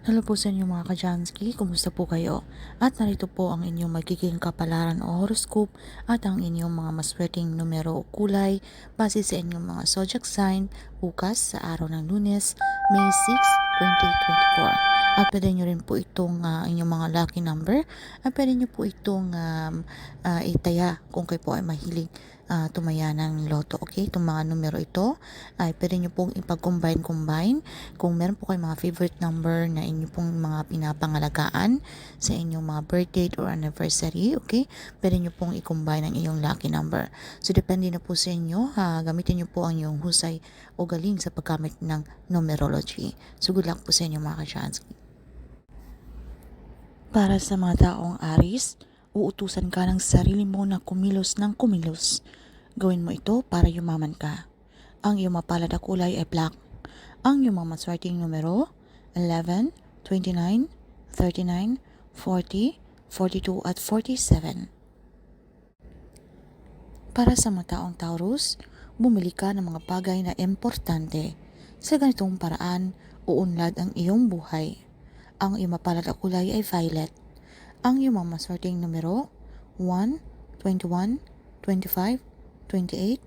Hello po sa inyo mga kajansky, kumusta po kayo? At narito po ang inyong magiging kapalaran o horoscope at ang inyong mga maswerteng numero o kulay base sa inyong mga zodiac sign bukas sa araw ng lunes, May 6, 2024. At pwede nyo rin po itong ah, inyong mga lucky number at pwede nyo po itong um, ah, itaya kung kayo po ay mahilig ah, tumaya ng loto. Okay, itong mga numero ito ay pwede nyo pong ipag-combine-combine kung meron po kayong mga favorite number na inyo pong mga pinapangalagaan sa inyong mga birth date or anniversary, okay? Pwede nyo pong i-combine ang iyong lucky number. So, depende na po sa inyo. Ha? Gamitin nyo po ang iyong husay o galing sa paggamit ng numerology. So, good luck po sa inyo mga kachansky. Para sa mga taong Aris, uutusan ka ng sarili mo na kumilos ng kumilos. Gawin mo ito para yumaman ka. Ang iyong mapalad na kulay ay black. Ang iyong mga maswerteng numero, 11, 29, 39, 40, 42 at 47. Para sa mga taong Taurus, bumili ka ng mga bagay na importante. Sa ganitong paraan, uunlad ang iyong buhay. Ang iyong kulay ay violet. Ang iyong mga numero, 1, 21, 25, 28,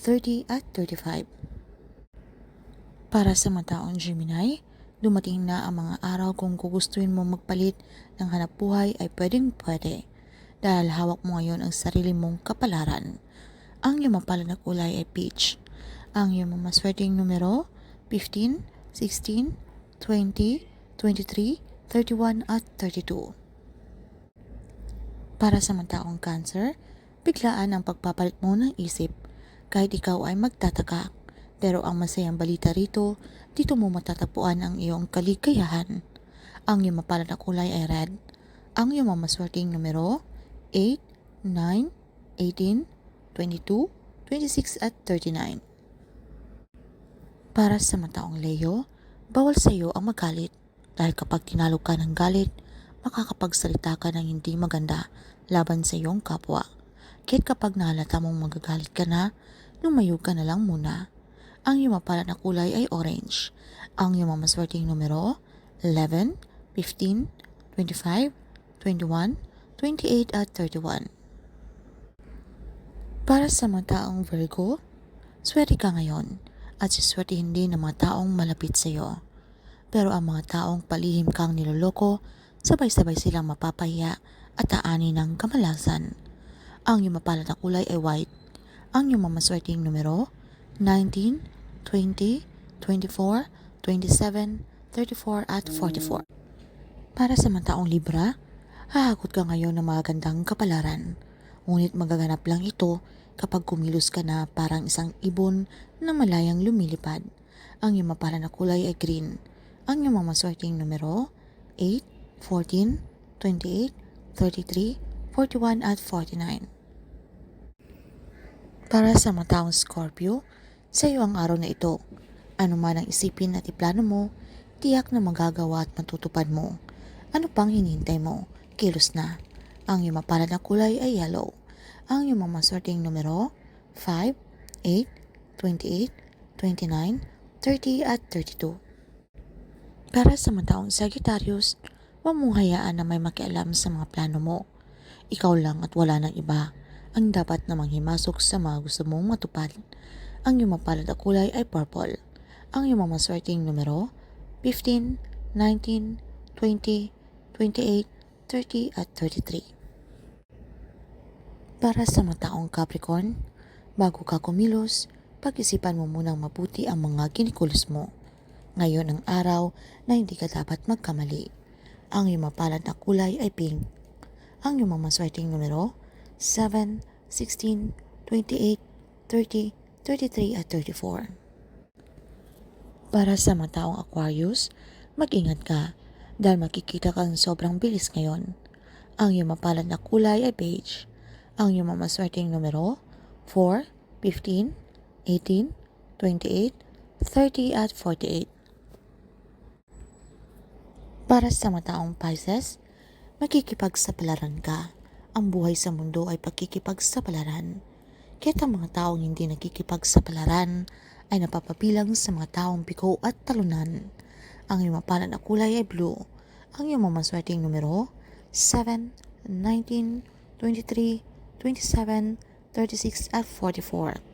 30 at 35. Para sa mga taong Gemini, dumating na ang mga araw kung gugustuhin mo magpalit ng hanap buhay ay pwedeng pwede dahil hawak mo ngayon ang sarili mong kapalaran. Ang iyong mapalad na kulay ay peach. Ang iyong mga maswerteng numero 15, 16, 20, 23, 31 at 32. Para sa mga taong cancer, biglaan ang pagpapalit mo ng isip kahit ikaw ay magtataka. Pero ang masayang balita rito, dito mo matatagpuan ang iyong kaligayahan. Ang iyong mapalad na kulay ay red. Ang iyong mga maswerteng numero 8, 9, 18, 22, 26 at 39. Para sa mga taong Leo, bawal sa iyo ang magalit dahil kapag tinalo ka ng galit, makakapagsalita ka ng hindi maganda laban sa iyong kapwa. Kahit kapag nahalata mong magagalit ka na, lumayo ka na lang muna. Ang iyong mapalad na kulay ay orange. Ang iyong mga maswerteng numero 11, 15, 25, 21, 28 at 31. Para sa mga taong Virgo, swerte ka ngayon at siswertihin din ng mga taong malapit sa iyo. Pero ang mga taong palihim kang niloloko, sabay-sabay silang mapapahiya at aani ng kamalasan. Ang iyong mapalad na kulay ay white. Ang iyong mamaswerteng numero 19, 20, 24, 27, 34 at 44. Para sa mga taong Libra, hahakot ka ngayon ng mga gandang kapalaran. Ngunit magaganap lang ito kapag kumilos ka na parang isang ibon na malayang lumilipad. Ang iyong mapala na kulay ay green. Ang iyong mga maswerteng numero 8, 14, 28, 33, 41 at 49. Para sa mga taong Scorpio, sa iyo ang araw na ito. Ano man ang isipin at iplano mo, tiyak na magagawa at matutupad mo. Ano pang hinihintay mo? Kilos na. Ang iyong mapalad na kulay ay yellow. Ang iyong mga maswerteng numero 5, 8, 28, 29, 30 at 32. Para sa mga taong Sagittarius, huwag mong hayaan na may makialam sa mga plano mo. Ikaw lang at wala ng iba ang dapat na manghimasok sa mga gusto mong matupad. Ang iyong mapalad na kulay ay purple. Ang iyong mga maswerteng numero 15, 19, 20, 28, 30 at 33. Para sa mga taong Capricorn, bago ka kumilos, pag-isipan mo munang mabuti ang mga kinikulos mo. Ngayon ang araw na hindi ka dapat magkamali. Ang iyong mapalad na kulay ay pink. Ang iyong mga maswerteng numero 7, 16, 28, 30, 33 at 34. Para sa mga taong Aquarius, mag-ingat ka dahil makikita kang sobrang bilis ngayon. Ang iyong mapalad na kulay ay beige. Ang iyong mga maswerteng numero 4, 15, 18, 28, 30 at 48. Para sa mga taong Pisces, makikipagsapalaran ka. Ang buhay sa mundo ay pagkikipagsapalaran. Kahit ang mga taong hindi nakikipagsapalaran ay napapabilang sa mga taong piko at talunan. Ang iyong mapalad na kulay ay blue. Ang iyong mga maswerteng numero 7, 19, 23, 27, 36 at 44.